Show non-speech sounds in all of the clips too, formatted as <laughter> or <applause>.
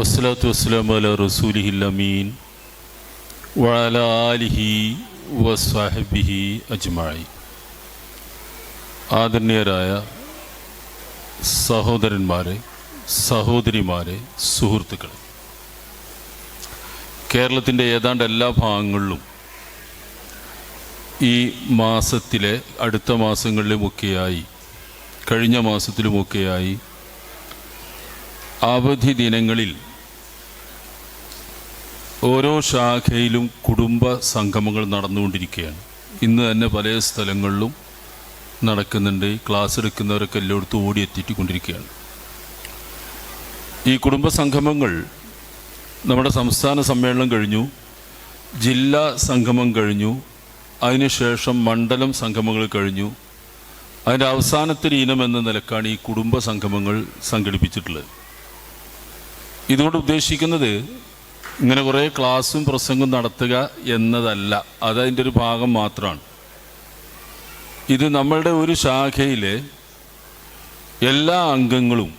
വസ്സലാത്തു വസ്സലാം അല റസൂലിഹില്ലമീൻ ആലിഹി വസ്വഹബിഹി അജ്മായി ആദരണീയരായ സഹോദരന്മാരെ സഹോദരിമാരെ സുഹൃത്തുക്കളെ കേരളത്തിന്റെ ഏതാണ്ട് എല്ലാ ഭാഗങ്ങളിലും ഈ മാസത്തിലെ അടുത്ത മാസങ്ങളിലുമൊക്കെയായി കഴിഞ്ഞ മാസത്തിലുമൊക്കെയായി അവധി ദിനങ്ങളിൽ ഓരോ ശാഖയിലും കുടുംബ സംഗമങ്ങൾ നടന്നുകൊണ്ടിരിക്കുകയാണ്. ഇന്ന് തന്നെ പല സ്ഥലങ്ങളിലും നടക്കുന്നുണ്ട്. ക്ലാസ് എടുക്കുന്നവരൊക്കെ എല്ലായിടത്തും ഓടിയെത്തിക്കൊണ്ടിരിക്കുകയാണ് ഈ കുടുംബ സംഗമങ്ങൾ നമ്മുടെ സംസ്ഥാന സമ്മേളനം കഴിഞ്ഞു ജില്ലാ സംഗമം കഴിഞ്ഞു അതിനുശേഷം മണ്ഡലം സംഗമങ്ങൾ കഴിഞ്ഞു. അതിന്റെ അവസാനത്തെ ഇനം എന്ന നിലക്കാണ് ഈ കുടുംബ സംഗമങ്ങൾ സംഘടിപ്പിച്ചിട്ടുള്ളത്. ഇതുകൊണ്ട് ഉദ്ദേശിക്കുന്നത് ഇങ്ങനെ കുറേ ക്ലാസ്സും പ്രസംഗവും നടത്തുക എന്നതല്ല. അതതിന്റെ ഒരു ഭാഗം മാത്രമാണ്. ഇത് നമ്മളുടെ ഒരു ശാഖയിലെ എല്ലാ അംഗങ്ങളും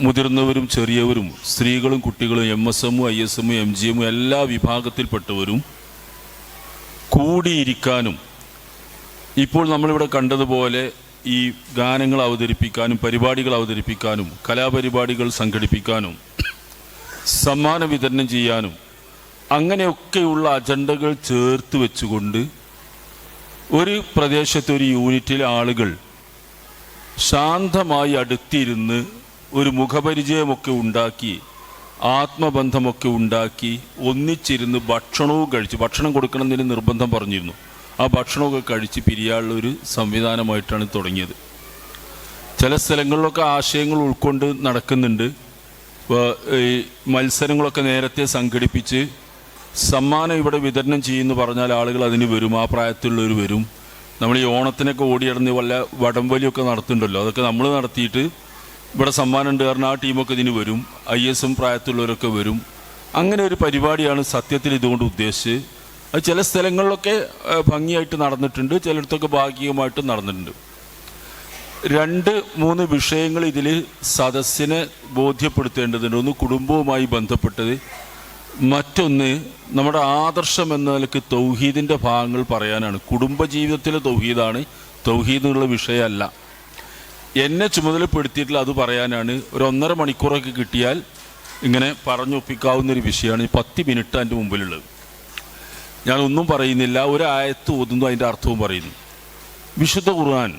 മുതിർന്നവരും ചെറിയവരും സ്ത്രീകളും കുട്ടികളും എം എസ് എമ്മും ഐ എസ് എമ്മും എം ജി എമ്മും എല്ലാ വിഭാഗത്തിൽപ്പെട്ടവരും കൂടിയിരിക്കാനും ഇപ്പോൾ നമ്മളിവിടെ കണ്ടതുപോലെ ഈ ഗാനങ്ങൾ അവതരിപ്പിക്കാനും പരിപാടികൾ അവതരിപ്പിക്കാനും കലാപരിപാടികൾ സംഘടിപ്പിക്കാനും സമ്മാന വിതരണം ചെയ്യാനും അങ്ങനെയൊക്കെയുള്ള അജണ്ടകൾ ചേർത്ത് വെച്ചുകൊണ്ട് ഒരു പ്രദേശത്തെ ഒരു യൂണിറ്റിലെ ആളുകൾ ശാന്തമായി അടുത്തിരുന്ന് ഒരു മുഖപരിചയമൊക്കെ ഉണ്ടാക്കി ആത്മബന്ധമൊക്കെ ഉണ്ടാക്കി ഒന്നിച്ചിരുന്ന് ഭക്ഷണവും കഴിച്ച് ഭക്ഷണം കൊടുക്കണമെന്നതിന് നിർബന്ധം പറഞ്ഞിരുന്നു. ആ ഭക്ഷണമൊക്കെ കഴിച്ച് പിരിയാനുള്ള ഒരു സംവിധാനമായിട്ടാണ് തുടങ്ങിയത്. ചില സ്ഥലങ്ങളിലൊക്കെ ആശയങ്ങൾ ഉൾക്കൊണ്ട് നടക്കുന്നുണ്ട്. ഈ മത്സരങ്ങളൊക്കെ നേരത്തെ സംഘടിപ്പിച്ച് സമ്മാനം ഇവിടെ വിതരണം ചെയ്യുമെന്ന് പറഞ്ഞാൽ ആളുകൾ അതിന് വരും ആ പ്രായത്തിലുള്ളവർ വരും. നമ്മൾ ഈ ഓണത്തിനൊക്കെ ഓടിയിടന്ന് വല്ല വടംവലിയൊക്കെ നടത്തുന്നുണ്ടല്ലോ അതൊക്കെ നമ്മൾ നടത്തിയിട്ട് ഇവിടെ സമ്മാനം ഉണ്ട് കാരണം ആ ടീമൊക്കെ ഇതിന് വരും ഐ എസ് പ്രായത്തിലുള്ളവരൊക്കെ വരും. അങ്ങനെ ഒരു പരിപാടിയാണ് സത്യത്തിൽ ഇതുകൊണ്ട് ഉദ്ദേശിച്ച്. അത് ചില സ്ഥലങ്ങളിലൊക്കെ ഭംഗിയായിട്ട് നടന്നിട്ടുണ്ട് ചിലയിടത്തൊക്കെ ഭാഗികമായിട്ട് നടന്നിട്ടുണ്ട്. രണ്ട് മൂന്ന് വിഷയങ്ങൾ ഇതിൽ സദസ്സിനെ ബോധ്യപ്പെടുത്തേണ്ടതുണ്ട്. ഒന്ന് കുടുംബവുമായി ബന്ധപ്പെട്ടത്. മറ്റൊന്ന് നമ്മുടെ ആദർശം എന്ന നിലയ്ക്ക് തൗഹീദിന്റെ ഭാഗങ്ങൾ പറയാനാണ്. കുടുംബജീവിതത്തിലെ തൗഹീദാണ്. തൗഹീദ് എന്നുള്ള വിഷയമല്ല. എന്നെ ചുമതലപ്പെടുത്തിയിട്ടുള്ള അത് പറയാനാണ്. ഒരു ഒന്നര മണിക്കൂറൊക്കെ കിട്ടിയാൽ ഇങ്ങനെ പറഞ്ഞൊപ്പിക്കാവുന്നൊരു വിഷയമാണ് പത്ത് മിനിറ്റ് എന്റെ മുമ്പിലുള്ളത്. ഞാൻ ഒന്നും പറയുന്നില്ല. ഒരു ആയത്ത് ഓതുന്നു അതിന്റെ അർത്ഥവും പറയുന്നു. വിശുദ്ധ ഖുർആൻ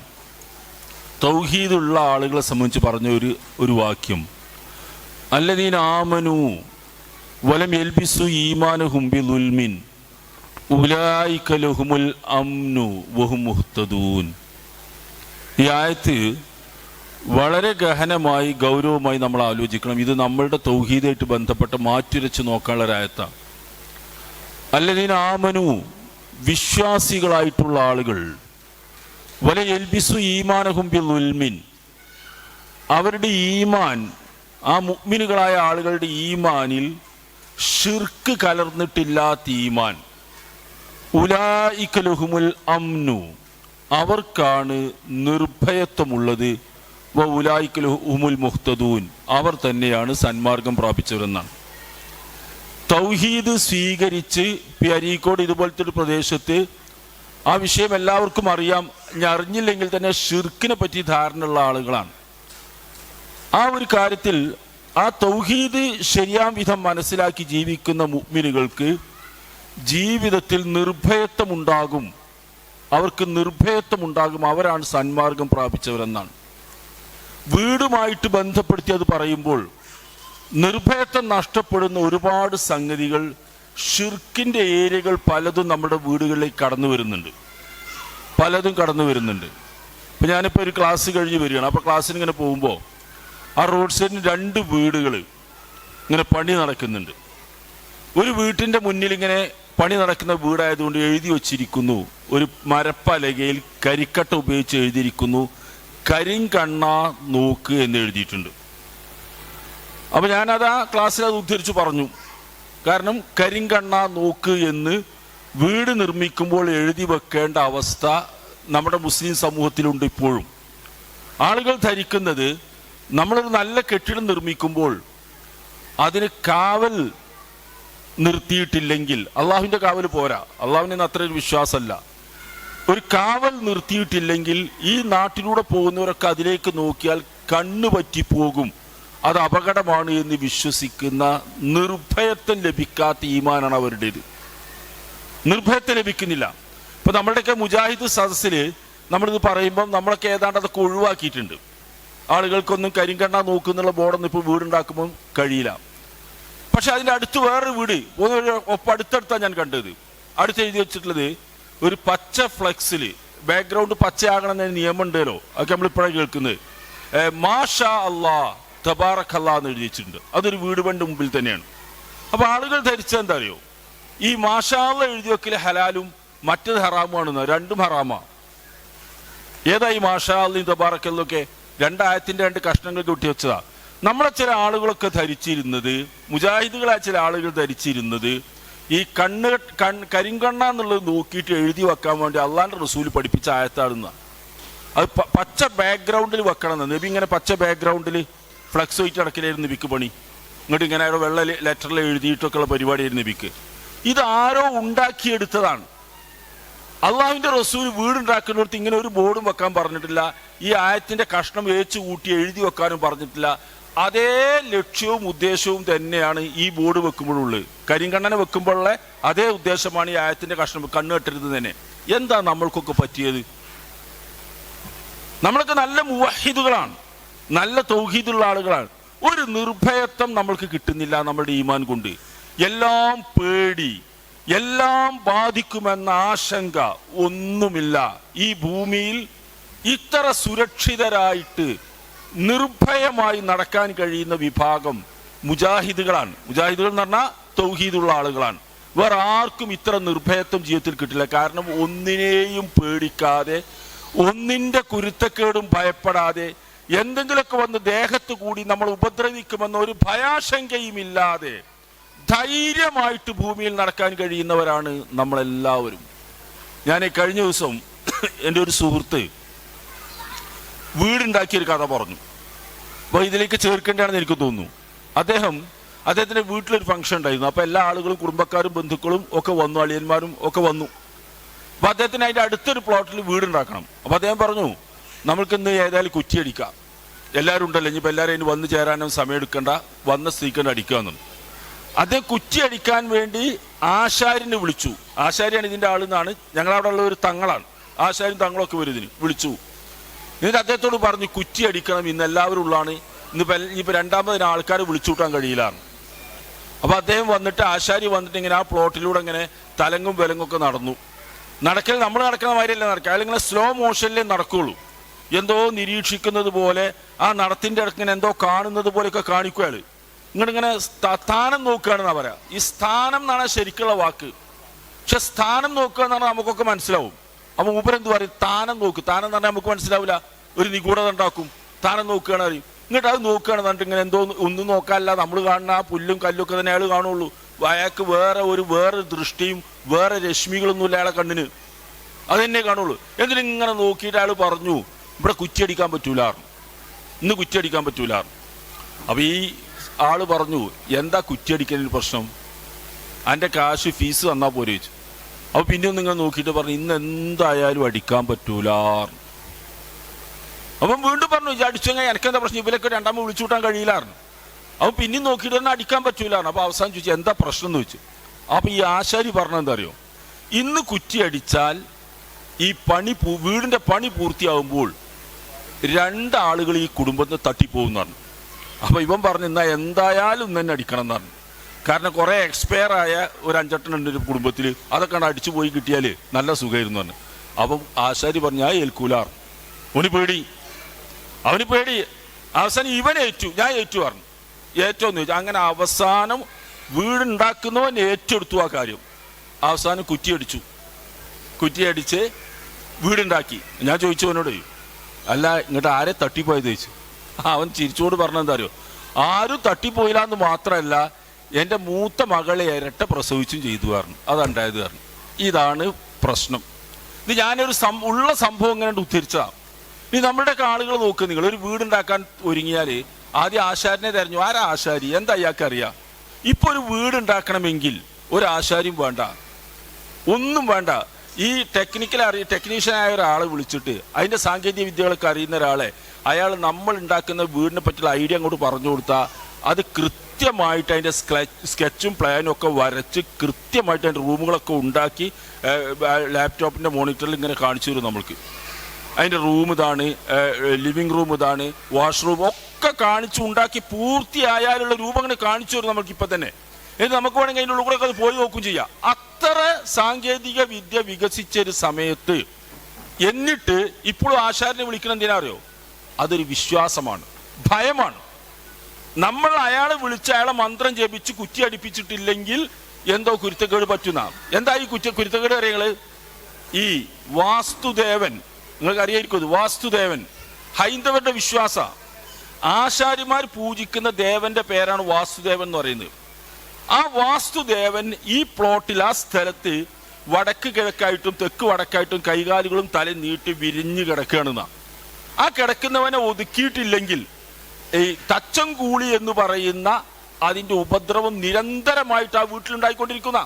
തൗഹീദുള്ള ആളുകളെ സംബന്ധിച്ച് പറഞ്ഞ ഒരു ഒരു വാക്യം. അല്ലദീൻ ആമനു വലം എൽബിസു ഈമാനു ഹുംബി ദുൽമിൻ ഉലായിക്കലുഹുമുൽ അംനു വഹും മുഹ്തദൂൻ. ഈ ആയത്ത് വളരെ ഗഹനമായി ഗൗരവമായി നമ്മൾ ആലോചിക്കണം. ഇത് നമ്മളുടെ തൗഹീദായിട്ട് ബന്ധപ്പെട്ട് മാറ്റുരച്ച് നോക്കാനുള്ള ഒരു ആയത്താണ്. അല്ലദീന ആമനു വിശ്വാസികളായിട്ടുള്ള ആളുകൾ വല എൽബിസു ഈമാനഹും ഉൽമിൻ അവരുടെ ഈമാൻ ആ മുഗ്മിനുകളായ ആളുകളുടെ ഈമാനിൽ ഷിർക്ക് കലർന്നിട്ടില്ലാത്ത ഈമാൻ. ഉലായിക്കലുഹുമുൽ അംനു. അവർക്കാണ് നിർഭയത്വമുള്ളത്. വ ഉലായിക്കലുഹുമുൽ മുഹ്തദൂൻ. അവർ തന്നെയാണ് സന്മാർഗം പ്രാപിച്ചവരെന്നാണ്. തൗഹീദ് സ്വീകരിച്ച് ഇപ്പം അരീക്കോട് ഇതുപോലത്തെ ഒരു പ്രദേശത്ത് ആ വിഷയം എല്ലാവർക്കും അറിയാം. ഞാൻ അറിഞ്ഞില്ലെങ്കിൽ തന്നെ ഷിർക്കിനെ പറ്റി ഉള്ള ആളുകളാണ്. ആ ഒരു കാര്യത്തിൽ ആ തൗഹീദ് ശരിയാം വിധം മനസ്സിലാക്കി ജീവിക്കുന്ന മുഗ്മിനുകൾക്ക് ജീവിതത്തിൽ നിർഭയത്വമുണ്ടാകും. അവർക്ക് നിർഭയത്വമുണ്ടാകും. അവരാണ് സന്മാർഗം പ്രാപിച്ചവരെന്നാണ്. വീടുമായിട്ട് ബന്ധപ്പെടുത്തി അത് പറയുമ്പോൾ നിർഭയത്വം നഷ്ടപ്പെടുന്ന ഒരുപാട് സംഗതികൾ ഷിർക്കിന്റെ ഏരിയകൾ പലതും നമ്മുടെ വീടുകളിലേക്ക് കടന്നു വരുന്നുണ്ട്. പലതും കടന്നു വരുന്നുണ്ട്. ഇപ്പം ഞാനിപ്പോൾ ഒരു ക്ലാസ് കഴിഞ്ഞ് വരികയാണ്. അപ്പോൾ ക്ലാസ്സിന് ഇങ്ങനെ പോകുമ്പോൾ ആ റോഡ് സൈഡിന് രണ്ട് വീടുകൾ ഇങ്ങനെ പണി നടക്കുന്നുണ്ട്. ഒരു വീട്ടിന്റെ മുന്നിൽ ഇങ്ങനെ പണി നടക്കുന്ന വീടായതുകൊണ്ട് എഴുതി വച്ചിരിക്കുന്നു. ഒരു മരപ്പലകയിൽ കരിക്കട്ട ഉപയോഗിച്ച് എഴുതിയിരിക്കുന്നു. കരിങ്കണ്ണ നോക്ക് എന്ന് എഴുതിയിട്ടുണ്ട്. അപ്പോൾ ഞാനത് ആ ക്ലാസ്സിൽ അത് ഉദ്ധരിച്ച് പറഞ്ഞു. കാരണം കരിങ്കണ്ണ നോക്ക് എന്ന് വീട് നിർമ്മിക്കുമ്പോൾ എഴുതി വെക്കേണ്ട അവസ്ഥ നമ്മുടെ മുസ്ലിം സമൂഹത്തിലുണ്ട് ഇപ്പോഴും. ആളുകൾ ധരിക്കുന്നത് നമ്മളൊരു നല്ല കെട്ടിടം നിർമ്മിക്കുമ്പോൾ അതിന് കാവൽ നിർത്തിയിട്ടില്ലെങ്കിൽ അള്ളാഹുവിന്റെ കാവൽ പോരാ. അള്ളാഹുവിന് അത്ര ഒരു വിശ്വാസമല്ല. ഒരു കാവൽ നിർത്തിയിട്ടില്ലെങ്കിൽ ഈ നാട്ടിലൂടെ പോകുന്നവരൊക്കെ അതിലേക്ക് നോക്കിയാൽ കണ്ണു പറ്റിപ്പോകും അത് അപകടമാണ് എന്ന് വിശ്വസിക്കുന്ന നിർഭയത്വം ലഭിക്കാത്ത ഈമാനാണ് അവരുടേത്. നിർഭയത്വം ലഭിക്കുന്നില്ല. ഇപ്പൊ നമ്മുടെയൊക്കെ മുജാഹിദ് സദസ്സിൽ നമ്മളിത് പറയുമ്പോൾ നമ്മളൊക്കെ ഏതാണ്ട് അതൊക്കെ ഒഴിവാക്കിയിട്ടുണ്ട്. ആളുകൾക്കൊന്നും കരിങ്കണ്ണ നോക്കുന്നുള്ള ബോർഡൊന്നും ഇപ്പോൾ വീടുണ്ടാക്കുമ്പോൾ കഴിയില്ല. പക്ഷെ അതിന്റെ അടുത്ത് വേറൊരു വീട് ഒപ്പം അടുത്തടുത്താണ് ഞാൻ കണ്ടത്. അടുത്ത് എഴുതി വെച്ചിട്ടുള്ളത് ഒരു പച്ച ഫ്ലെക്സിൽ ബാക്ക്ഗ്രൗണ്ട് പച്ചയാകണം എന്ന നിയമം ഉണ്ടല്ലോ അതൊക്കെ നമ്മൾ ഇപ്പോഴാണ് കേൾക്കുന്നത് മാഷാ അള്ളാ തബാറക് അല്ലാ എന്ന് എഴുതിയിട്ടുണ്ട് അതൊരു വീട് പണ്ട് മുമ്പിൽ തന്നെയാണ്. അപ്പൊ ആളുകൾ ധരിച്ചത് എന്താ അറിയോ? ഈ മാഷാള്ള എഴുതി വെക്കൽ ഹലാലും മറ്റത് ഹറാമുമാണെന്ന്. രണ്ടും ഹറാമാ. ഏതാ ഈ മാഷാള്ളി തബാറക്കല്ലൊക്കെ രണ്ടായത്തിന്റെ രണ്ട് കഷ്ണങ്ങൾ കൂട്ടി വെച്ചതാ. നമ്മളെ ചില ആളുകളൊക്കെ ധരിച്ചിരുന്നത് മുജാഹിദുകളായ ചില ആളുകൾ ധരിച്ചിരുന്നത് ഈ കണ്ണ് കൺ കരിങ്കണ്ണ എന്നുള്ളത് നോക്കിയിട്ട് എഴുതി വെക്കാൻ വേണ്ടി അള്ളാന്റെ റസൂൽ പഠിപ്പിച്ച ആയത്താടുന്ന അത് പച്ച ബാക്ക്ഗ്രൗണ്ടിൽ വെക്കണം നബി ഇങ്ങനെ പച്ച ബാക്ക്ഗ്രൗണ്ടിൽ ഫ്ലക്സ് വെയിറ്റ് അടക്കലായിരുന്നു വിക്ക് പണി. ഇങ്ങോട്ട് ഇങ്ങനെ അവിടെ വെള്ള ലെറ്ററിൽ എഴുതിയിട്ടൊക്കെയുള്ള പരിപാടിയായിരുന്നു വിക്ക് ഇത് ആരോ ഉണ്ടാക്കിയെടുത്തതാണ്. അള്ളാഹുവിന്റെ റസൂൽ വീടുണ്ടാക്കുന്നിടത്ത് ഇങ്ങനെ ഒരു ബോർഡും വെക്കാൻ പറഞ്ഞിട്ടില്ല. ഈ ആയത്തിന്റെ കഷ്ണം ഏച്ചു കൂട്ടി എഴുതി വെക്കാനും പറഞ്ഞിട്ടില്ല. അതേ ലക്ഷ്യവും ഉദ്ദേശവും തന്നെയാണ് ഈ ബോർഡ് വെക്കുമ്പോഴുള്ളത് കരിങ്കണ്ണനെ വെക്കുമ്പോഴുള്ള അതേ ഉദ്ദേശമാണ് ഈ ആയത്തിന്റെ കഷ്ണം കണ്ണു കെട്ടരുത് തന്നെ. എന്താ നമ്മൾക്കൊക്കെ പറ്റിയത്? നമ്മളൊക്കെ നല്ല മുവഹിദുകളാണ്. നല്ല തൗഹീദുള്ള ആളുകളാണ്. ഒരു നിർഭയത്വം നമ്മൾക്ക് കിട്ടുന്നില്ല നമ്മുടെ ഈമാൻ കൊണ്ട്. എല്ലാം പേടി എല്ലാം ബാധിക്കുമെന്ന ആശങ്ക ഒന്നുമില്ല. ഈ ഭൂമിയിൽ ഇത്ര സുരക്ഷിതരായിട്ട് നിർഭയമായി നടക്കാൻ കഴിയുന്ന വിഭാഗം മുജാഹിദുകളാണ്. മുജാഹിദുകൾ എന്ന് പറഞ്ഞാൽ തൗഹീദുള്ള ആളുകളാണ്. വേറെ ആർക്കും ഇത്ര നിർഭയത്വം ജീവിതത്തിൽ കിട്ടില്ല. കാരണം ഒന്നിനെയും പേടിക്കാതെ ഒന്നിന്റെ കുരുത്തക്കേടും ഭയപ്പെടാതെ എന്തെങ്കിലുമൊക്കെ വന്ന് ദേഹത്ത് കൂടി നമ്മൾ ഉപദ്രവിക്കുമെന്ന ഒരു ഭയാശങ്കയും ഇല്ലാതെ ധൈര്യമായിട്ട് ഭൂമിയിൽ നടക്കാൻ കഴിയുന്നവരാണ് നമ്മളെല്ലാവരും. ഞാൻ ഈ കഴിഞ്ഞ ദിവസം <coughs> എന്റെ ഒരു സുഹൃത്ത് വീടുണ്ടാക്കിയൊരു കഥ പറഞ്ഞു. അപ്പോൾ ഇതിലേക്ക് ചേർക്കേണ്ടതാണെന്ന് എനിക്ക് തോന്നുന്നു. അദ്ദേഹം അദ്ദേഹത്തിന്റെ വീട്ടിലൊരു ഫംഗ്ഷൻ ഉണ്ടായിരുന്നു. അപ്പോൾ എല്ലാ ആളുകളും കുടുംബക്കാരും ബന്ധുക്കളും ഒക്കെ വന്നു അളിയന്മാരും ഒക്കെ വന്നു. അപ്പോൾ അദ്ദേഹത്തിന് അതിന്റെ അടുത്തൊരു പ്ലോട്ടിൽ വീടുണ്ടാക്കണം. അപ്പോൾ അദ്ദേഹം പറഞ്ഞു നമ്മൾക്ക് ഇന്ന് ഏതായാലും കുറ്റിയടിക്കാം. എല്ലാവരും ഉണ്ടല്ലോ ഇനിയിപ്പോൾ എല്ലാവരും അതിന് വന്നു ചേരാനും സമയം എടുക്കണ്ട വന്ന സ്ത്രീക്കണ്ട് അടിക്കാമെന്നും അദ്ദേഹം കുറ്റിയടിക്കാൻ വേണ്ടി ആശാരിനെ വിളിച്ചു. ആശാരിയാണ് ഇതിന്റെ ആളെന്നാണ്. ഞങ്ങളവിടെ ഉള്ള ഒരു തങ്ങളാണ്. ആശാരും തങ്ങളൊക്കെ വരും ഇതിന്. വിളിച്ചു. എന്നിട്ട് അദ്ദേഹത്തോട് പറഞ്ഞു കുറ്റി അടിക്കണം ഇന്ന് എല്ലാവരും ഉള്ളതാണ് ഇന്നിപ്പോൾ ഇനിയിപ്പോൾ രണ്ടാമതിന് ആൾക്കാരെ വിളിച്ചു കൂട്ടാൻ കഴിയില്ലാണ് അപ്പോൾ അദ്ദേഹം വന്നിട്ട് ആശാരി വന്നിട്ട് ഇങ്ങനെ ആ പ്ലോട്ടിലൂടെ ഇങ്ങനെ തലങ്ങും വിലങ്ങും ഒക്കെ നടന്നു. നടക്കൽ നമ്മൾ നടക്കുന്ന മാതിരിയല്ല നടക്കുക. അയാൾ സ്ലോ മോഷനിലേ നടക്കുള്ളൂ. എന്തോ നിരീക്ഷിക്കുന്നത് പോലെ ആ നടത്തിന്റെ ഇടയ്ക്ക് ഇങ്ങനെ എന്തോ കാണുന്നത് പോലെയൊക്കെ കാണിക്കും അയാൾ സ്ഥാനം നോക്കുകയാണെന്നാ പറയാ. ഈ സ്ഥാനം എന്നാണ് ശരിക്കുള്ള വാക്ക്. പക്ഷെ സ്ഥാനം നോക്കുക എന്ന് പറഞ്ഞാൽ നമുക്കൊക്കെ മനസ്സിലാവും. അപ്പൊ മൂപ്പരെന്ത് പറയും? താനം നോക്കും. താനം എന്ന് പറഞ്ഞാൽ നമുക്ക് മനസ്സിലാവില്ല. ഒരു നിഗൂഢത ഉണ്ടാക്കും. താനം നോക്കുകയാണ് അറിയും ഇങ്ങോട്ട് അത് നോക്കുകയാണ് എന്നിട്ട് ഇങ്ങനെ എന്തോ ഒന്നും നോക്കാനല്ല. നമ്മൾ കാണുന്ന ആ പുല്ലും കല്ലും ഒക്കെ തന്നെ അയാൾ കാണുള്ളൂ. അയാൾക്ക് വേറെ ഒരു വേറെ ദൃഷ്ടിയും വേറെ രശ്മികളൊന്നുമില്ല അയാളെ കണ്ണിന്. അതെന്നെ കാണുള്ളൂ. എന്നിട്ട് ഇങ്ങനെ നോക്കിയിട്ട് അയാൾ പറഞ്ഞു. ഇവിടെ കുറ്റിയടിക്കാൻ പറ്റൂല ഇന്ന് കുറ്റിയടിക്കാൻ പറ്റൂല അപ്പൊ ഈ ആൾ പറഞ്ഞു എന്താ കുറ്റിയടിക്കലിന് പ്രശ്നം? അതിന്റെ കാശ് ഫീസ് തന്നാ പോരെ ചോദിച്ചു. അപ്പൊ പിന്നെ നിങ്ങൾ നോക്കിയിട്ട് പറഞ്ഞു ഇന്ന് എന്തായാലും അടിക്കാൻ പറ്റൂല അപ്പം വീണ്ടും പറഞ്ഞു അടിച്ചെങ്കിൽ എനിക്കെന്താ പ്രശ്നം? ഇവരൊക്കെ രണ്ടാമത് വിളിച്ചു കൂട്ടാൻ കഴിയില്ലായിരുന്നു അവൻ പിന്നെയും നോക്കിയിട്ട് തന്നെ അടിക്കാൻ പറ്റൂലാണ് അപ്പൊ അവസാനം ചോദിച്ചു എന്താ പ്രശ്നം? എന്ന് ചോദിച്ചു. അപ്പൊ ഈ ആശാരി പറഞ്ഞെന്താ അറിയോ? ഇന്ന് കുറ്റി അടിച്ചാൽ ഈ പണി വീടിന്റെ പണി പൂർത്തിയാകുമ്പോൾ രണ്ടാളുകൾ ഈ കുടുംബത്തിന് തട്ടിപ്പോകുന്നതാണ് അപ്പോൾ ഇവൻ പറഞ്ഞു എന്നാൽ എന്തായാലും തന്നെ അടിക്കണം എന്ന് പറഞ്ഞു. കാരണം കുറേ എക്സ്പയർ ആയ ഒരു അഞ്ചെട്ടെണ്ണം ഉണ്ട് ഒരു കുടുംബത്തിൽ അതൊക്കെ അടിച്ചു പോയി കിട്ടിയാൽ നല്ല സുഖമായിരുന്നു പറഞ്ഞു. അപ്പം ആശാരി പറഞ്ഞു ഞാൻ ഏൽക്കൂലാർ ഓന് പേടി. അവന് പേടി. അവസാനം ഇവൻ ഏറ്റു ഞാൻ ഏറ്റു പറഞ്ഞു. ഏറ്റോന്ന് ചോദിച്ചു. അങ്ങനെ അവസാനം വീടുണ്ടാക്കുന്നവൻ ഏറ്റെടുത്തു ആ കാര്യം. അവസാനം കുറ്റിയടിച്ചു. കുറ്റിയടിച്ച് വീടുണ്ടാക്കി. ഞാൻ ചോദിച്ചു അവനോട് അല്ല ഇങ്ങോട്ട് ആരെ തട്ടിപ്പോയത് ചോദിച്ചു അവൻ ചിരിച്ചോട് പറഞ്ഞെന്താ അറിയോ? ആരും തട്ടിപ്പോയില്ല എന്ന് മാത്രമല്ല എന്റെ മൂത്ത മകളെ ഇരട്ട പ്രസവിച്ചും ചെയ്തു പറഞ്ഞു. അതുണ്ടായത് പറഞ്ഞു. ഇതാണ് പ്രശ്നം. ഇത് ഞാനൊരു സം ഉള്ള സംഭവം ഇങ്ങനെ ഉദ്ധരിച്ചതാണ് ഇനി നമ്മുടെ ആളുകൾ നോക്ക് നിങ്ങൾ. ഒരു വീടുണ്ടാക്കാൻ ഒരുങ്ങിയാൽ ആദ്യം ആശാരിനെ തിരഞ്ഞു. ആരാ ആശാരി? എന്താ അയാൾക്ക് അറിയാം? ഇപ്പൊ ഒരു വീട് ഉണ്ടാക്കണമെങ്കിൽ ഒരു ആശാരിയും വേണ്ട. ഒന്നും വേണ്ട. ഈ ടെക്നിക്കൽ അറിയ ടെക്നീഷ്യനായ ഒരാളെ വിളിച്ചിട്ട് അതിന്റെ സാങ്കേതിക വിദ്യകളൊക്കെ അറിയുന്ന ഒരാളെ അയാൾ നമ്മൾ ഉണ്ടാക്കുന്ന വീടിനെ പറ്റിയുള്ള ഐഡിയ അങ്ങോട്ട് പറഞ്ഞു കൊടുത്താൽ അത് കൃത്യമായിട്ട് അതിന്റെ സ്കെച്ചും പ്ലാനും ഒക്കെ വരച്ച് കൃത്യമായിട്ട് അതിന്റെ റൂമുകളൊക്കെ ഉണ്ടാക്കി ലാപ്ടോപ്പിന്റെ മോണിറ്ററിൽ ഇങ്ങനെ കാണിച്ചു തരും നമ്മൾക്ക്. അതിന്റെ റൂം ഇതാണ് ലിവിങ് റൂം ഇതാണ് വാഷ്റൂം ഒക്കെ കാണിച്ചു ഉണ്ടാക്കി പൂർത്തിയായാലുള്ള രൂപം അങ്ങനെ കാണിച്ചു തരും നമുക്ക് ഇപ്പം തന്നെ. എന്നിട്ട് നമുക്ക് വേണമെങ്കിൽ അതിന്റെ ഉള്ളിൽ കൂടെ അത് പോയി നോക്കും ചെയ്യാം. അത്ര സാങ്കേതിക വിദ്യ വികസിച്ച ഒരു സമയത്ത് എന്നിട്ട് ഇപ്പോഴും ആശാരിനെ വിളിക്കണം എന്തിനാ അറിയോ? അതൊരു വിശ്വാസമാണ് ഭയമാണ്. നമ്മൾ അയാളെ വിളിച്ച് അയാളെ മന്ത്രം ജപിച്ച് കുറ്റി അടിപ്പിച്ചിട്ടില്ലെങ്കിൽ എന്തോ കുരുത്തക്കേട് പറ്റുന്ന. എന്താ ഈ കുറ്റ കുരുത്തക്കേട് അറിയങ്ങൾ ഈ വാസ്തുദേവൻ നിങ്ങൾക്ക് അറിയായിരിക്കും വാസ്തുദേവൻ ഹൈന്ദവരുടെ വിശ്വാസ. ആശാരിമാർ പൂജിക്കുന്ന ദേവന്റെ പേരാണ് വാസുദേവൻ എന്ന് പറയുന്നത്. ആ വാസ്തുദേവൻ ഈ പ്ലോട്ടിൽ ആ സ്ഥലത്ത് വടക്ക് കിഴക്കായിട്ടും തെക്ക് വടക്കായിട്ടും കൈകാലുകളും തല നീട്ടി വിരിഞ്ഞു കിടക്കുകയാണെന്ന. ആ കിടക്കുന്നവനെ ഒതുക്കിയിട്ടില്ലെങ്കിൽ ഈ തച്ചം കൂളി എന്ന് പറയുന്ന അതിന്റെ ഉപദ്രവം നിരന്തരമായിട്ട് ആ വീട്ടിലുണ്ടായിക്കൊണ്ടിരിക്കുന്ന.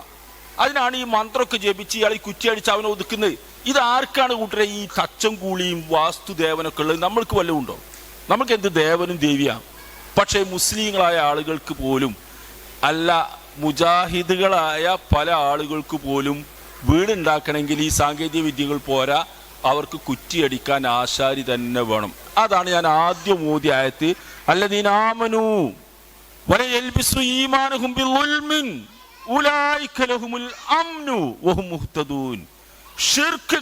അതിനാണ് ഈ മന്ത്രമൊക്കെ ജപിച്ച് ഇയാൾ ഈ കുറ്റിയടിച്ച് അവനെ ഒതുക്കുന്നത്. ഇത് ആർക്കാണ് കൂട്ടരെ ഈ തച്ചം കൂളിയും വാസ്തുദേവനൊക്കെ ഉള്ളത്? നമ്മൾക്ക് വല്ലതും ഉണ്ടോ? നമുക്ക് എന്ത് ദേവനും ദേവിയാണ് പക്ഷേ മുസ്ലിങ്ങളായ ആളുകൾക്ക് പോലും അല്ല മുജാഹിദുകളായ പല ആളുകൾക്ക് പോലും വീടുണ്ടാക്കണമെങ്കിൽ ഈ സാങ്കേതിക വിദ്യകൾ പോരാ. അവർക്ക് കുറ്റിയടിക്കാൻ ആശാരി തന്നെ വേണം. അതാണ് ഞാൻ ആദ്യം മോദി ആയത്ത് അല്ല നീനാമനു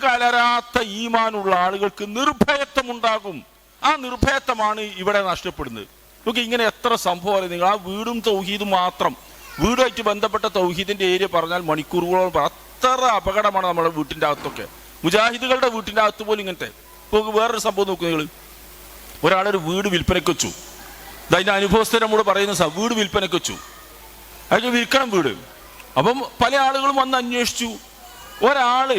കലരാത്ത ഈമാനുള്ള ആളുകൾക്ക് നിർഭയത്വം ഉണ്ടാകും ആ നിർഭയത്വമാണ് ഇവിടെ നഷ്ടപ്പെടുന്നത്. നോക്കി ഇങ്ങനെ എത്ര സംഭവം നിങ്ങൾ ആ വീടും തൗഹീദും മാത്രം. വീടുമായിട്ട് ബന്ധപ്പെട്ട തൗഹീദിന്റെ ഏരിയ പറഞ്ഞാൽ മണിക്കൂറുകളോളം അത്ര അപകടമാണ് നമ്മുടെ വീട്ടിന്റെ അകത്തൊക്കെ. മുജാഹിദുകളുടെ വീട്ടിന്റെ അകത്ത് പോലും ഇങ്ങനത്തെ. വേറൊരു സംഭവം നോക്കൂ നിങ്ങൾ ഒരാളൊരു വീട് വിൽപ്പനയ്ക്ക് വെച്ചു. അതിന്റെ അനുഭവസ്ഥർ നമ്മോട് പറയുന്ന സ വീട് വിൽപ്പനയ്ക്ക് വെച്ചു. അയാൾക്ക് വിൽക്കണം വീട്. അപ്പം പല ആളുകളും വന്ന് അന്വേഷിച്ചു. ഒരാൾ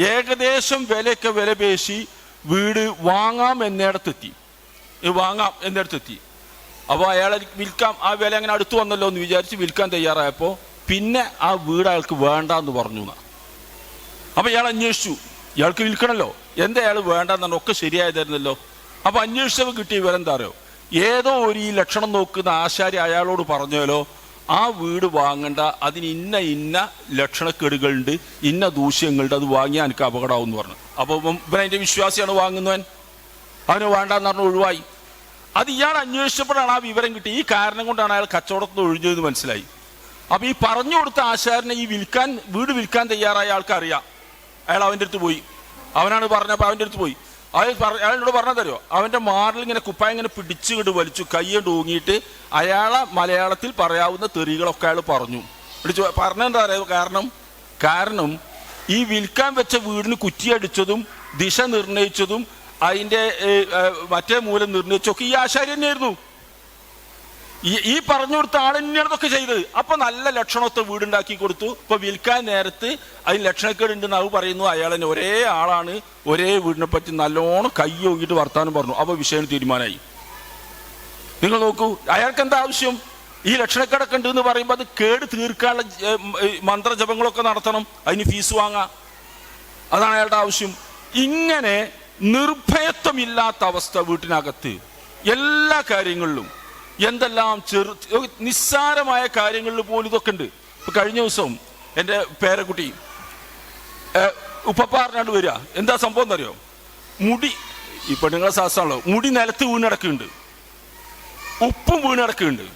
ഏകദേശം വിലയൊക്കെ വില പേശി വീട് വാങ്ങാം എന്നിടത്തെത്തി. വാങ്ങാം എന്നിടത്തെത്തി. അപ്പോൾ അയാൾ വിൽക്കാം ആ വില അങ്ങനെ അടുത്ത് വന്നല്ലോ എന്ന് വിചാരിച്ച് വിൽക്കാൻ തയ്യാറായപ്പോൾ പിന്നെ ആ വീട് അയാൾക്ക് വേണ്ട എന്ന് പറഞ്ഞു അപ്പോൾ അപ്പൊ ഇയാൾ അന്വേഷിച്ചു. ഇയാൾക്ക് വിൽക്കണല്ലോ. എന്താ അയാൾ വേണ്ടെന്നാണ് ഒക്കെ ശരിയായതായിരുന്നല്ലോ. അപ്പോൾ അന്വേഷിച്ചപ്പോൾ കിട്ടിയ വിവരം എന്താ അറിയോ? ഏതോ ഒരു ഈ ലക്ഷണം നോക്കുന്ന ആശാരി അയാളോട് പറഞ്ഞാലോ ആ വീട് വാങ്ങണ്ട അതിന് ഇന്ന ഇന്ന ലക്ഷണക്കേടുകളുണ്ട് ഇന്ന ദൂഷ്യങ്ങളുണ്ട് അത് വാങ്ങിയാൽ എനിക്ക് അപകടമാവും എന്ന് പറഞ്ഞു. അപ്പോൾ ഇവൻ അതിന്റെ വിശ്വാസിയാണ് വാങ്ങുന്നവൻ. അവന് വേണ്ടെന്ന് പറഞ്ഞു ഒഴിവായി. അത് ഇയാൾ അന്വേഷിച്ചപ്പോഴാണ് ആ വിവരം കിട്ടി. ഈ കാരണം കൊണ്ടാണ് അയാൾ കച്ചവടത്തിൽ ഒഴിഞ്ഞതെന്ന് മനസ്സിലായി. അപ്പൊ ഈ പറഞ്ഞു കൊടുത്ത ആശാരനെ ഈ വിൽക്കാൻ വീട് വിൽക്കാൻ തയ്യാറായ ആൾക്കറിയാം അയാൾ അവന്റെ അടുത്ത് പോയി. അവനാണ് പറഞ്ഞപ്പോൾ അവന്റെ അടുത്ത് പോയി. അയാൾ പറഞ്ഞ അയാളോട് പറഞ്ഞ തരുമോ അവന്റെ മാറിൽ ഇങ്ങനെ കുപ്പായം ഇങ്ങനെ പിടിച്ചുകൊണ്ട് വലിച്ചു കൈയ്യണ്ട് ഊങ്ങിയിട്ട് അയാളെ മലയാളത്തിൽ പറയാവുന്ന തെറികളൊക്കെ അയാൾ പറഞ്ഞു. പിടിച്ചു പറഞ്ഞെന്താ അറിയാം? കാരണം കാരണം ഈ വിൽക്കാൻ വെച്ച വീടിന് കുറ്റിയടിച്ചതും ദിശ നിർണയിച്ചതും ഏ, മറ്റേ മൂലം നിർണയിച്ചൊക്കെ ഈ ആശാരി തന്നെയായിരുന്നു. ഈ ഈ പറഞ്ഞു കൊടുത്ത ആൾ ഇതൊക്കെ ചെയ്തത്. അപ്പൊ നല്ല ലക്ഷണത്തെ വീടുണ്ടാക്കി കൊടുത്തു. ഇപ്പൊ വിൽക്കാൻ നേരത്ത് അതിന് ലക്ഷണക്കേട് ഉണ്ടെന്ന് അവ പറയുന്നു. അയാൾ ഒരേ ആളാണ്. ഒരേ വീടിനെ പറ്റി നല്ലോണം കൈ വർത്താനം പറഞ്ഞു. അപ്പൊ വിഷയം തീരുമാനമായി. നിങ്ങൾ നോക്കൂ അയാൾക്ക് എന്താ ആവശ്യം? ഈ ലക്ഷണക്കേടൊക്കെ ഉണ്ട് എന്ന് പറയുമ്പോൾ അത് കേട് തീർക്കാനുള്ള മന്ത്രജപങ്ങളൊക്കെ നടത്തണം. അതിന് ഫീസ് വാങ്ങാം. അതാണ് അയാളുടെ ആവശ്യം. ഇങ്ങനെ നിർഭയത്വമില്ലാത്ത അവസ്ഥ വീട്ടിനകത്ത്. എല്ലാ കാര്യങ്ങളിലും. എന്തെല്ലാം ചെറു നിസ്സാരമായ കാര്യങ്ങളിൽ പോലും ഇതൊക്കെ ഉണ്ട്. ഇപ്പൊ കഴിഞ്ഞ ദിവസം എന്റെ പേരക്കുട്ടി ഉപ്പപ്പാറിനാണ്ട് ഉപ്പപ്പ വരിക. എന്താ സംഭവം എന്നറിയോ? മുടി ഈ പെണ്ണുങ്ങളെ സാഹസമാണല്ലോ മുടി നിലത്ത് വീണടക്കുന്നുണ്ട്. ഉപ്പും വീണടക്കുന്നുണ്ട്.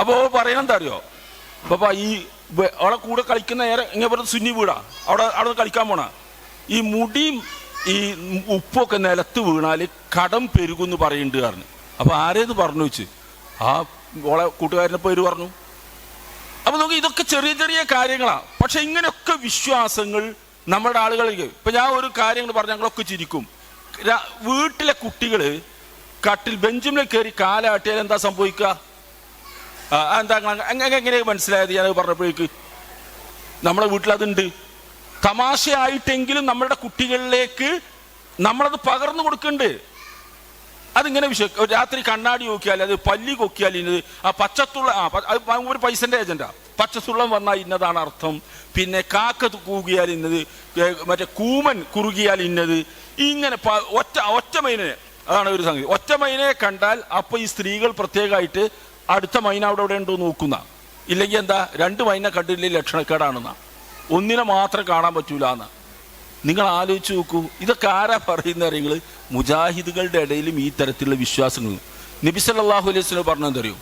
അപ്പോൾ പറയണ എന്താ അറിയോ? പപ്പ ഈ അവളെ കൂടെ കളിക്കുന്ന നേരെ ഇങ്ങനെ പറഞ്ഞ സുന്നി വീടാ. അവിടെ അവിടെ കളിക്കാൻ പോണ. ഈ മുടിയും ഈ ഉപ്പൊക്കെ നിലത്ത് വീണാൽ കടം പെരുകുന്ന് പറയുന്നുണ്ട് കാരണം അപ്പൊ ആരേന്ന് പറഞ്ഞു വെച്ച്? ആ ഓളെ കൂട്ടുകാരനെ പേര് പറഞ്ഞു. അപ്പോൾ നോക്കി ഇതൊക്കെ ചെറിയ ചെറിയ കാര്യങ്ങളാണ് പക്ഷെ ഇങ്ങനെയൊക്കെ വിശ്വാസങ്ങൾ നമ്മുടെ ആളുകളിലേക്ക് ഇപ്പൊ ഞാൻ ഒരു കാര്യങ്ങൾ പറഞ്ഞ ഞങ്ങളൊക്കെ ചിരിക്കും. വീട്ടിലെ കുട്ടികൾ കട്ടിൽ ബെഞ്ചിമിൽ കയറി കാലാട്ടിയാൽ എന്താ സംഭവിക്കുക? എന്താ എങ്ങനെ മനസ്സിലായത്? ഞാൻ പറഞ്ഞപ്പോഴേക്ക്. നമ്മളെ വീട്ടിൽ അതുണ്ട്. തമാശയായിട്ടെങ്കിലും നമ്മളുടെ കുട്ടികളിലേക്ക് നമ്മളത് പകർന്നു കൊടുക്കുന്നുണ്ട് അതിങ്ങനെ വിഷയം രാത്രി കണ്ണാടി നോക്കിയാൽ അത് പല്ലി കൊക്കിയാൽ ഇന്നത്. ആ പച്ചത്തുള്ള ആ ഒരു പൈസന്റെ ഏജന്റാ. പച്ചത്തുള്ളം വന്നാൽ ഇന്നതാണ് അർത്ഥം. പിന്നെ കാക്ക കൂകിയാൽ ഇന്നത്. മറ്റേ കൂമൻ കുറുകിയാൽ ഇന്നത്. ഇങ്ങനെ ഒറ്റ ഒറ്റ മൈനെ അതാണ് ഒരു സംഗതി. ഒറ്റ മൈനയെ കണ്ടാൽ അപ്പൊ ഈ സ്ത്രീകൾ പ്രത്യേകമായിട്ട് അടുത്ത മൈന അവിടെ എവിടെ ഉണ്ടോ നോക്കുന്ന. ഇല്ലെങ്കിൽ എന്താ? രണ്ട് മൈന കണ്ടില്ലേ ലക്ഷണക്കേടാണെന്നാ. ഒന്നിനെ മാത്രം കാണാൻ പറ്റൂല എന്ന്. നിങ്ങൾ ആലോചിച്ച് നോക്കൂ ഇതൊക്കെ ആരാ പറയുന്ന നിങ്ങൾ മുജാഹിദുകളുടെ ഇടയിലും ഈ തരത്തിലുള്ള വിശ്വാസങ്ങൾ. നബി സല്ലല്ലാഹു അലൈഹി വസല്ലം പറഞ്ഞെന്തറിയോ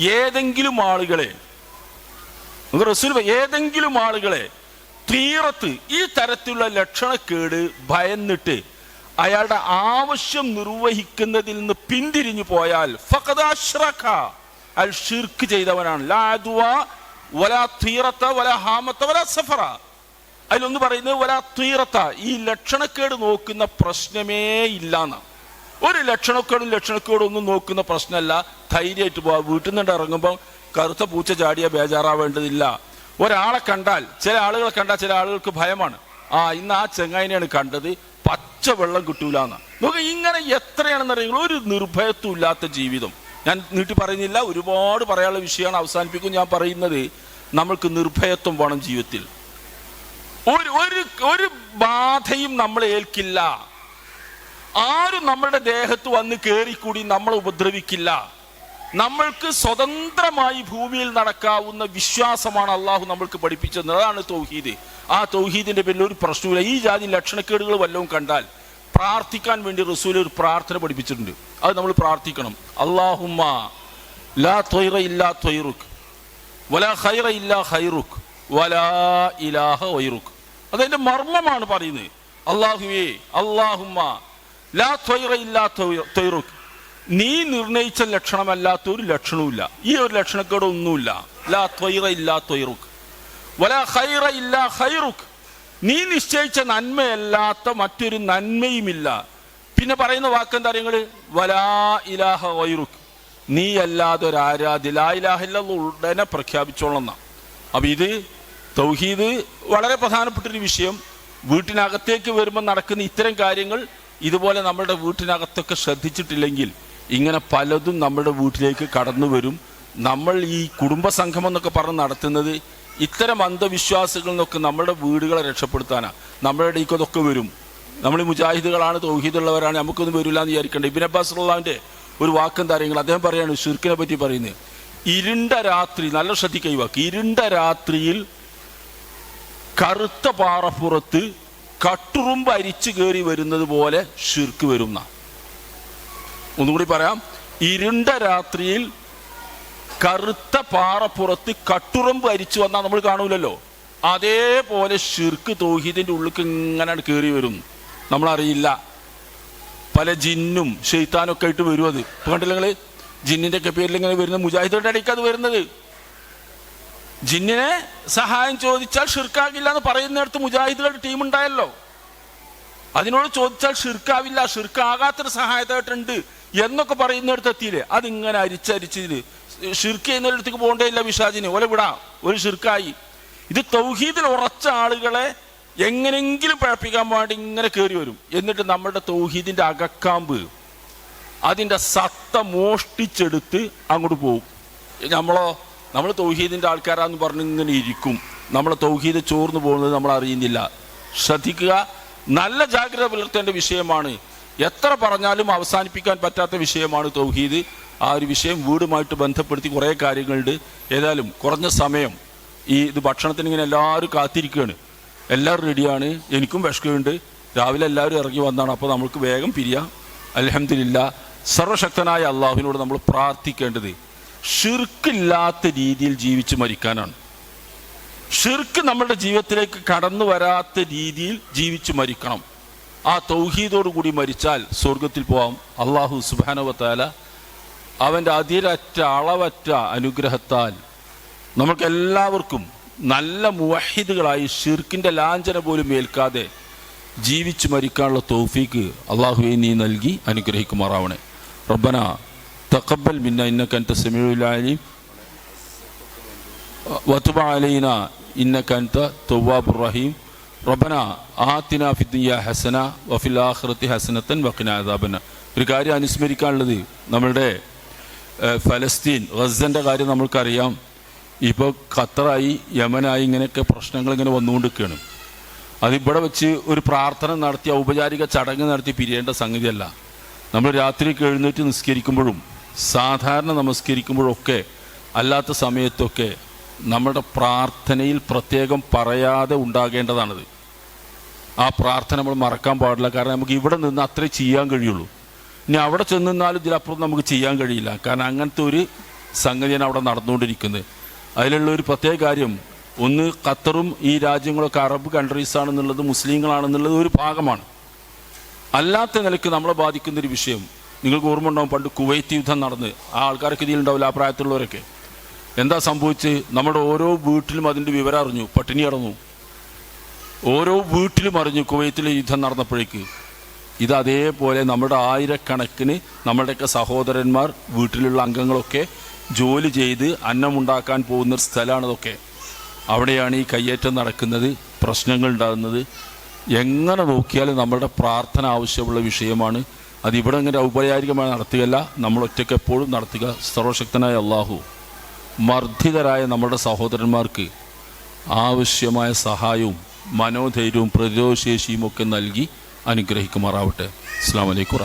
ഏതെങ്കിലും ആളുകളെ റസൂൽ ഏതെങ്കിലും ആളുകളെ തീറത്ത് ഈ തരത്തിലുള്ള ലക്ഷണക്കേട് ഭയന്നിട്ട് അയാളുടെ ആവശ്യം നിർവഹിക്കുന്നതിൽ നിന്ന് പിന്തിരിഞ്ഞു പോയാൽ ഫക്കദാശ്രഖ. അയാൾ ഷിർക്ക് ചെയ്തവനാണ്. ലാ അദ്വ വലാ വല വല സഫറ. അതിലൊന്ന് പറയുന്നത് വല തീറത്ത. ഈ ലക്ഷണക്കേട് നോക്കുന്ന പ്രശ്നമേ ഇല്ലാന്ന. ഒരു ലക്ഷണക്കേടും ലക്ഷണക്കേടും ഒന്നും നോക്കുന്ന പ്രശ്നമല്ല. ധൈര്യമായിട്ട് പോവാ. വീട്ടിൽ നിന്ന് ഇറങ്ങുമ്പോൾ കറുത്ത പൂച്ച ചാടിയ ബേജാറാവേണ്ടതില്ല. ഒരാളെ കണ്ടാൽ ചില ആളുകളെ കണ്ടാൽ ചില ആളുകൾക്ക് ഭയമാണ്. ആ ഇന്ന് ആ ചെങ്ങായിനെയാണ് കണ്ടത്. പച്ച വെള്ളം കിട്ടൂലെന്ന്. നോക്ക് ഇങ്ങനെ എത്രയാണെന്ന് അറിയുമ്പോൾ ഒരു നിർഭയത്വം ഇല്ലാത്ത ജീവിതം. ഞാൻ നീട്ടി പറയുന്നില്ല ഒരുപാട് പറയാനുള്ള വിഷയമാണ് അവസാനിപ്പിക്കും ഞാൻ പറയുന്നത്. നമ്മൾക്ക് നിർഭയത്വം വേണം ജീവിതത്തിൽ. ഒരു ഒരു ഒരു ബാധയും നമ്മളെ ഏൽക്കില്ല. ആരും നമ്മുടെ ദേഹത്ത് വന്ന് കയറിക്കൂടി നമ്മളെ ഉപദ്രവിക്കില്ല. നമ്മൾക്ക് സ്വതന്ത്രമായി ഭൂമിയിൽ നടക്കാവുന്ന വിശ്വാസമാണ് അള്ളാഹു നമ്മൾക്ക് പഠിപ്പിച്ചത്. അതാണ് തൗഹീദ്. ആ തൗഹീദിന്റെ പേരിൽ ഒരു പ്രശ്നമില്ല ഈ ജാതി ലക്ഷണക്കേടുകൾ വല്ലതും കണ്ടാൽ പ്രാർത്ഥിക്കാൻ വേണ്ടി റസൂൽ ഒരു പ്രാർത്ഥന പഠിപ്പിച്ചിട്ടുണ്ട്. അത് നമ്മൾ പ്രാർത്ഥിക്കണം. അള്ളാഹുമ്മ ലാ ത്വയ്റ ഇല്ലാ ത്വയ്റുക്ക് വല ഖൈറ ഇല്ലാ ഖൈറുക്ക് വലാ ഇലാഹ വൈറുക്ക് അതതിന്റെ മർമ്മമാണ് പറയുന്നത്. അള്ളാഹുവേ അള്ളാഹുമ്മ ലാ ത്വയ്റ ഇല്ലാ ത്വയ്- നീ നിർണയിച്ച ലക്ഷണമല്ലാത്ത ഒരു ലക്ഷണവുമില്ല. ഈ ഒരു ലക്ഷണക്കേട് ഒന്നുമില്ല ലാ ത്വൈറ ഇല്ലാ ത്വയ്റുക്ക് വല ഹൈറ ഇല്ലാ ഖൈറുക്ക് നീ നിശ്ചയിച്ച നന്മയല്ലാത്ത മറ്റൊരു നന്മയുമില്ല. പിന്നെ പറയുന്ന വാക്കെന്താ നിങ്ങൾ വലാ ഇലാഹ വൈറുക്ക് നീ അല്ലാതെ ഒരു ആരാധ്യ ലാ ഇലാഹില്ല ഉടനെ പ്രഖ്യാപിച്ചോളന്ന അപ്പം ഇത് തൗഹീദ് വളരെ പ്രധാനപ്പെട്ടൊരു വിഷയം. വീട്ടിനകത്തേക്ക് വരുമ്പോൾ നടക്കുന്ന ഇത്തരം കാര്യങ്ങൾ ഇതുപോലെ നമ്മുടെ വീട്ടിനകത്തൊക്കെ ശ്രദ്ധിച്ചിട്ടില്ലെങ്കിൽ ഇങ്ങനെ പലതും നമ്മുടെ വീട്ടിലേക്ക് കടന്നു വരും നമ്മൾ ഈ കുടുംബ സംഘം എന്നൊക്കെ പറഞ്ഞ് നടത്തുന്നത് ഇത്തരം അന്ധവിശ്വാസങ്ങളിൽ നിന്നൊക്കെ നമ്മുടെ വീടുകളെ രക്ഷപ്പെടുത്താനാണ് നമ്മുടെ ഇടയ്ക്ക് അതൊക്കെ വരും. നമ്മൾ മുജാഹിദുകളാണ് തൗഹീദുള്ളവരാണ് നമുക്കൊന്നും വരില്ല എന്ന് വിചാരിക്കേണ്ട. ഇബിൻ അബ്ബാസ് ഉള്ളാവിന്റെ ഒരു വാക്കും കാര്യങ്ങൾ അദ്ദേഹം പറയാണ് ഷിർക്കിനെ പറ്റി പറയുന്നത് ഇരുണ്ട രാത്രി നല്ല ശ്രദ്ധിക്കുക ഈ ഇരുണ്ട രാത്രിയിൽ കറുത്ത പാറപ്പുറത്ത് കട്ടുറുമ്പ് അരിച്ചു കയറി വരുന്നത് പോലെ ഷിർക്ക് വരുന്ന. ഒന്നുകൂടി പറയാം. ഇരുണ്ട രാത്രിയിൽ കറുത്ത പാറപ്പുറത്ത് കട്ടുറമ്പ് അരിച്ചു വന്നാൽ നമ്മൾ കാണൂലല്ലോ. അതേപോലെ ഷിർക്ക് തോഹീദിന്റെ ഉള്ളിക്ക് ഇങ്ങനെ കയറി വരും. നമ്മളറിയില്ല. പല ജിന്നും ഷെയ്ത്താനും ഒക്കെ ആയിട്ട് വരും അത്. ഇപ്പൊ കണ്ടില്ല ജിന്നിന്റെ ഒക്കെ പേരിൽ ഇങ്ങനെ വരുന്ന മുജാഹിദുകളുടെ ഇടയ്ക്ക് അത് വരുന്നത്. ജിന്നിനെ സഹായം ചോദിച്ചാൽ ഷിർക്കാകില്ല എന്ന് പറയുന്നിടത്ത് മുജാഹിദുകളുടെ ടീം ഉണ്ടായല്ലോ. അതിനോട് ചോദിച്ചാൽ ഷിർക്കാവില്ല ഷിർക്കാകാത്തൊരു സഹായത്തായിട്ടുണ്ട് എന്നൊക്കെ പറയുന്നിടത്ത് എത്തിയില്ലേ? അതിങ്ങനെ അരിച്ചരിച്ചിത് ഷിർക്ക് എന്നൊരിടത്തേക്ക് പോകേണ്ടേ ഇല്ല വിഷാജിന് ഓലെ വിടാം. ഒരു ഷിർക്കായി ഇത് തൗഹീദിൽ ഉറച്ച ആളുകളെ എങ്ങനെങ്കിലും പഴപ്പിക്കാൻ വേണ്ടി ഇങ്ങനെ കയറി വരും. എന്നിട്ട് നമ്മളുടെ തൗഹീദിന്റെ അകക്കാമ്പ് അതിന്റെ സത്ത മോഷ്ടിച്ചെടുത്ത് അങ്ങോട്ട് പോകും. നമ്മളോ നമ്മൾ തൗഹീദിന്റെ ആൾക്കാരാന്ന് പറഞ്ഞ് ഇങ്ങനെ ഇരിക്കും. നമ്മളെ തൗഹീദ് ചോർന്നു പോകുന്നത് നമ്മൾ അറിയുന്നില്ല. ശ്രദ്ധിക്കുക. നല്ല ജാഗ്രത പുലർത്തേണ്ട വിഷയമാണ്. എത്ര പറഞ്ഞാലും അവസാനിപ്പിക്കാൻ പറ്റാത്ത വിഷയമാണ് തൗഹീദ്. ആ ഒരു വിഷയം വീടുമായിട്ട് ബന്ധപ്പെടുത്തി കുറേ കാര്യങ്ങളുണ്ട്. ഏതായാലും കുറഞ്ഞ സമയം ഈ ഇത് ഭക്ഷണത്തിന് ഇങ്ങനെ എല്ലാവരും കാത്തിരിക്കുകയാണ്. എല്ലാവരും റെഡിയാണ് എനിക്കും വിഷക്കുണ്ട് രാവിലെ എല്ലാവരും ഇറങ്ങി വന്നാണ്. അപ്പോൾ നമുക്ക് വേഗം പിരിയാം. അലഹമില്ല സർവശക്തനായ അള്ളാഹുവിനോട് നമ്മൾ പ്രാർത്ഥിക്കേണ്ടത് ഷിർക്കില്ലാത്ത രീതിയിൽ ജീവിച്ച് മരിക്കാനാണ്. ഷിർക്ക് നമ്മുടെ ജീവിതത്തിലേക്ക് കടന്നു വരാത്ത രീതിയിൽ ജീവിച്ച് മരിക്കണം. ആ തൗഹീദോടു കൂടി മരിച്ചാൽ സ്വർഗത്തിൽ പോവാം. അള്ളാഹു സുബാനവത്താല അവന്റെ അതിരറ്റ അളവറ്റ അനുഗ്രഹത്താൽ നമുക്കെല്ലാവർക്കും നല്ല മുവഹിദുകളായി ഷിർക്കിന്റെ ലാഞ്ചന പോലും ഏൽക്കാതെ ജീവിച്ചു മരിക്കാനുള്ള തോഫീക്ക് അള്ളാഹുവെ നീ നൽകി അനുഗ്രഹിക്കുമാറാവണേ. റബ്ബന തക്കബൽ മിന്ന ഇന്ന അൻത സെമിയുലാലി വത്തുബാലീന ഇന്ന ഇന്നക്ക അൻത തവ്വാബുർ റഹീം. റബ്ബന ആത്തിന ഫിദ്ദിയ ഹസന വഫിൽ ആഖിറത്തി ഹസനത്തൻ വഖിന അദാബന ഒരു കാര്യം അനുസ്മരിക്കാനുള്ളത് നമ്മളുടെ ഫലസ്തീൻ ഗസന്റെ കാര്യം നമ്മൾക്കറിയാം. ഇപ്പോൾ ഖത്തറായി യമനായി ഇങ്ങനെയൊക്കെ പ്രശ്നങ്ങൾ ഇങ്ങനെ വന്നുകൊണ്ടിരിക്കുകയാണ്. അതിവിടെ വെച്ച് ഒരു പ്രാർത്ഥന നടത്തി ഔപചാരിക ചടങ്ങ് നടത്തി പിരിയേണ്ട സംഗതിയല്ല. നമ്മൾ രാത്രി എഴുന്നേറ്റ് നിസ്കരിക്കുമ്പോഴും സാധാരണ നമസ്കരിക്കുമ്പോഴൊക്കെ അല്ലാത്ത സമയത്തൊക്കെ നമ്മുടെ പ്രാർത്ഥനയിൽ പ്രത്യേകം പറയാതെ ഉണ്ടാകേണ്ടതാണത്. ആ പ്രാർത്ഥന നമ്മൾ മറക്കാൻ പാടില്ല. കാരണം നമുക്ക് ഇവിടെ നിന്ന് അത്രേ ചെയ്യാൻ കഴിയുള്ളൂ. ഇനി അവിടെ ചെന്നാലും ഇതിലപ്പുറം നമുക്ക് ചെയ്യാൻ കഴിയില്ല. കാരണം അങ്ങനത്തെ ഒരു സംഗതിയാണ് അവിടെ നടന്നുകൊണ്ടിരിക്കുന്നത്. അതിലുള്ള ഒരു പ്രത്യേക കാര്യം ഒന്ന് ഖത്തറും ഈ രാജ്യങ്ങളൊക്കെ അറബ് കൺട്രീസ് ആണെന്നുള്ളത് മുസ്ലിങ്ങളാണെന്നുള്ളത് ഒരു ഭാഗമാണ്. അല്ലാത്ത നിലയ്ക്ക് നമ്മളെ ബാധിക്കുന്ന ഒരു വിഷയം. നിങ്ങൾക്ക് ഓർമ്മ ഉണ്ടാവും പണ്ട് കുവൈത്ത് യുദ്ധം നടന്ന്. ആ ആൾക്കാരൊക്കെ ഇതിലുണ്ടാവില്ല ആ പ്രായത്തിലുള്ളവരൊക്കെ. എന്താ സംഭവിച്ച് നമ്മുടെ ഓരോ വീട്ടിലും അതിന്റെ വിവരം അറിഞ്ഞു. പട്ടിണി അടന്നു ഓരോ വീട്ടിലും അറിഞ്ഞു കുവൈത്തിലെ യുദ്ധം നടന്നപ്പോഴേക്ക്. ഇത് അതേപോലെ നമ്മുടെ ആയിരക്കണക്കിന് നമ്മുടെയൊക്കെ സഹോദരന്മാർ വീട്ടിലുള്ള അംഗങ്ങളൊക്കെ ജോലി ചെയ്ത് അന്നമുണ്ടാക്കാൻ പോകുന്ന ഒരു സ്ഥലമാണ് ഇതൊക്കെ അവിടെയാണ് ഈ കയ്യേറ്റം നടക്കുന്നത് പ്രശ്നങ്ങൾ ഉണ്ടാകുന്നത്. എങ്ങനെ നോക്കിയാലും നമ്മുടെ പ്രാർത്ഥന ആവശ്യമുള്ള വിഷയമാണ്. അതിവിടെ ഇങ്ങനെ ഔപചാരികമായി നടത്തുകയല്ല നമ്മൾ ഒറ്റയ്ക്ക് എപ്പോഴും നടത്തുക. സർവശക്തനായ അള്ളാഹു മർദ്ദിതരായ നമ്മുടെ സഹോദരന്മാർക്ക് ആവശ്യമായ സഹായവും മനോധൈര്യവും പ്രതിരോധശേഷിയും ഒക്കെ നൽകി അനുഗ്രഹിക്കുമാറാവട്ടെ. അസ്സാം വലൈക്കും